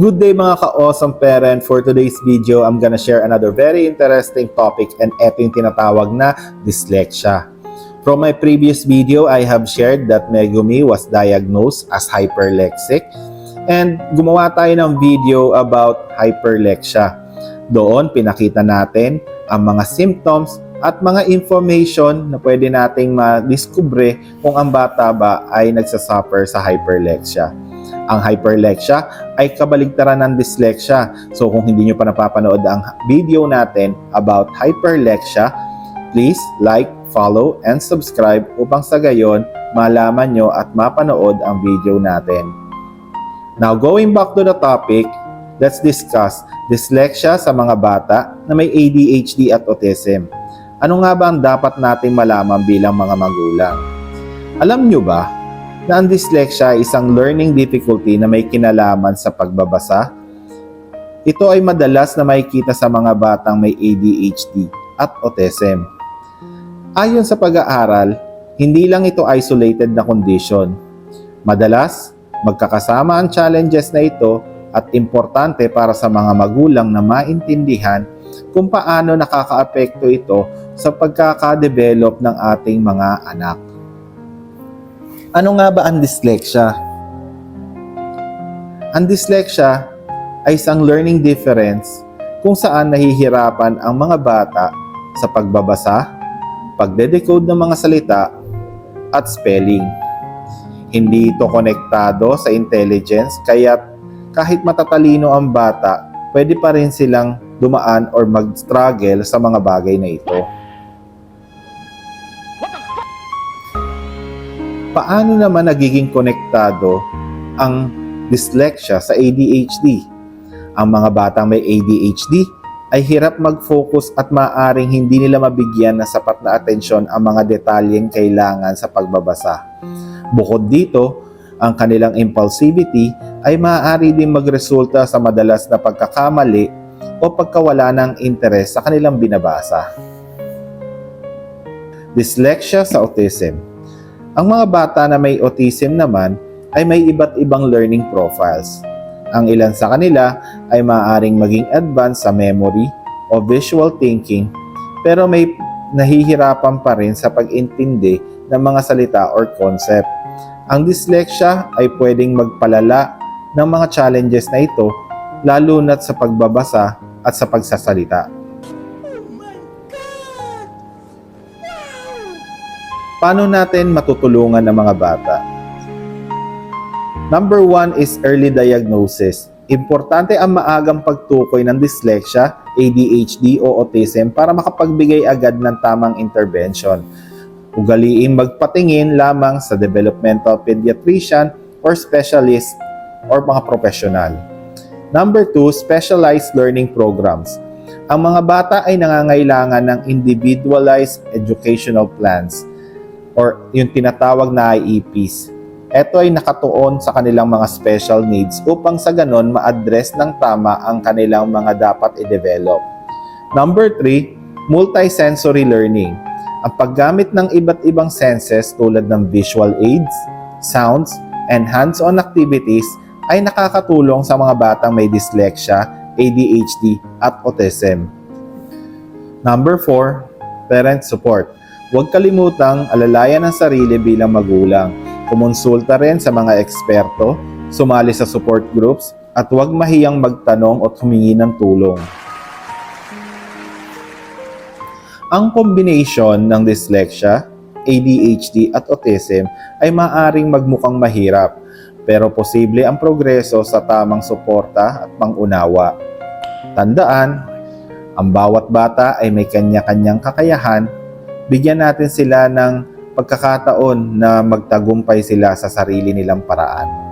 Good day mga ka-awesome parent. For today's video, I'm gonna share another very interesting topic and ito yung tinatawag na dyslexia. From my previous video, I have shared that Megumi was diagnosed as hyperlexic and gumawa tayo ng video about hyperlexia. Doon, pinakita natin ang mga symptoms at mga information na pwede nating madiskubre kung ang bata ba ay nagsasuffer sa hyperlexia. Ang hyperlexia ay kabaligtaran ng dyslexia. So kung hindi nyo pa napapanood ang video natin about hyperlexia, please like, follow, and subscribe upang sa gayon malaman nyo at mapanood ang video natin. Now going back to the topic, let's discuss dyslexia sa mga bata na may ADHD at autism. Ano nga ba ang dapat nating malaman bilang mga magulang? Alam nyo ba na ang dyslexia ay isang learning difficulty na may kinalaman sa pagbabasa? Ito ay madalas na makikita sa mga batang may ADHD at autism. Ayon sa pag-aaral, hindi lang ito isolated na condition. Madalas, magkakasama ang challenges na ito at importante para sa mga magulang na maintindihan kung paano nakakaapekto ito sa pagkakadevelop ng ating mga anak. Ano nga ba ang dyslexia? Ang dyslexia ay isang learning difference kung saan nahihirapan ang mga bata sa pagbabasa, pagde-decode ng mga salita, at spelling. Hindi ito konektado sa intelligence kaya kahit matatalino ang bata, pwede pa rin silang dumaan or mag-struggle sa mga bagay na ito. Paano naman nagiging konektado ang dyslexia sa ADHD? Ang mga batang may ADHD ay hirap mag-focus at maaring hindi nila mabigyan ng sapat na atensyon ang mga detalyeng kailangan sa pagbabasa. Bukod dito, ang kanilang impulsivity ay maaari din magresulta sa madalas na pagkakamali o pagkawala ng interes sa kanilang binabasa. Dyslexia sa autism. Ang mga bata na may autism naman ay may iba't ibang learning profiles. Ang ilan sa kanila ay maaaring maging advanced sa memory o visual thinking pero may nahihirapan pa rin sa pag-intindi ng mga salita or concept. Ang dyslexia ay pwedeng magpalala ng mga challenges na ito lalo na't sa pagbabasa at sa pagsasalita. Paano natin matutulungan ang mga bata? Number one is early diagnosis. Importante ang maagang pagtukoy ng dyslexia, ADHD o autism para makapagbigay agad ng tamang intervention. Ugaliing magpatingin lamang sa developmental pediatrician or specialist or mga profesional. Number two, specialized learning programs. Ang mga bata ay nangangailangan ng individualized educational plans or yung tinatawag na IEPs. Ito ay nakatuon sa kanilang mga special needs upang sa ganon ma-address ng tama ang kanilang mga dapat i-develop. Number 3, multisensory learning. Ang paggamit ng iba't ibang senses tulad ng visual aids, sounds, and hands-on activities ay nakakatulong sa mga batang may dyslexia, ADHD, at autism. Number 4, parent support. Huwag kalimutang alalayan ang sarili bilang magulang. Kumonsulta rin sa mga eksperto, sumali sa support groups, at huwag mahiyang magtanong o humingi ng tulong. Ang combination ng dyslexia, ADHD at autism ay maaring magmukhang mahirap pero posible ang progreso sa tamang suporta at pangunawa. Tandaan, ang bawat bata ay may kanya-kanyang kakayahan, bigyan natin sila ng pagkakataon na magtagumpay sila sa sarili nilang paraan.